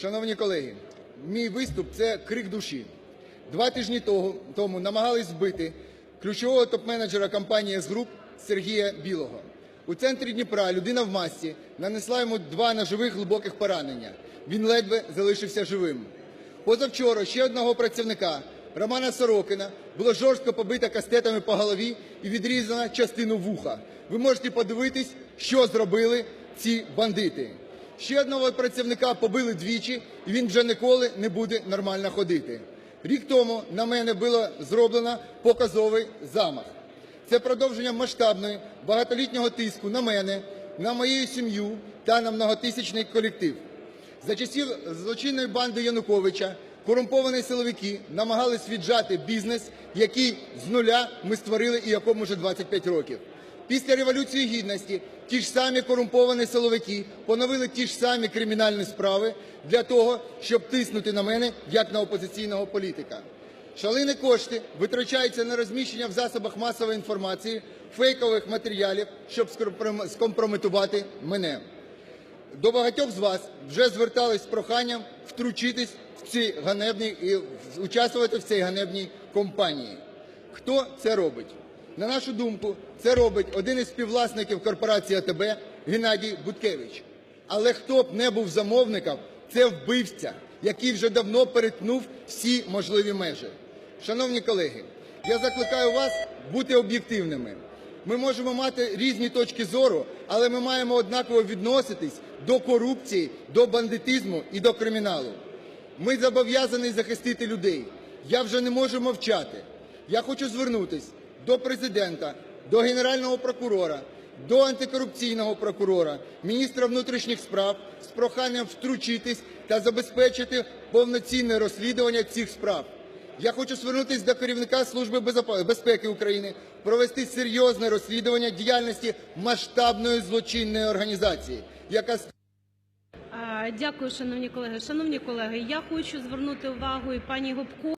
Шановні колеги, мій виступ – це крик душі. Два тижні тому намагались вбити ключового топ-менеджера компанії «С-Груп» Сергія Білого. У центрі Дніпра людина в масці нанесла йому два ножових глибоких поранення. Він ледве залишився живим. Позавчора ще одного працівника Романа Сорокіна було жорстко побито кастетами по голові і відрізано частину вуха. Ви можете подивитись, що зробили ці бандити. Ще одного працівника побили двічі, і він вже ніколи не буде нормально ходити. Рік тому на мене було зроблено показовий замах. Це продовження масштабної багатолітнього тиску на мене, на мою сім'ю та на многотисячний колектив. За часів злочинної банди Януковича корумповані силовики намагались віджати бізнес, який з нуля ми створили і якому вже 25 років. Після Революції Гідності ті ж самі корумповані силовики поновили ті ж самі кримінальні справи для того, щоб тиснути на мене як на опозиційного політика. Шалені кошти витрачаються на розміщення в засобах масової інформації фейкових матеріалів, щоб скомпрометувати мене. До багатьох з вас вже звертались з проханням втручитись в ці ганебні і участвувати в цій ганебній компанії. Хто це робить? На нашу думку, це робить один із співвласників корпорації АТБ Геннадій Буткевич. Але хто б не був замовником, це вбивця, який вже давно перетнув всі можливі межі. Шановні колеги, я закликаю вас бути об'єктивними. Ми можемо мати різні точки зору, але ми маємо однаково відноситись до корупції, до бандитизму і до криміналу. Ми зобов'язані захистити людей. Я вже не можу мовчати. Я хочу звернутись до президента, до генерального прокурора, до антикорупційного прокурора, міністра внутрішніх справ з проханням втручитись та забезпечити повноцінне розслідування цих справ. Я хочу звернутися до керівника Служби безпеки України, провести серйозне розслідування діяльності масштабної злочинної організації, яка Дякую, шановні колеги. Шановні колеги, я хочу звернути увагу і пані Гопко.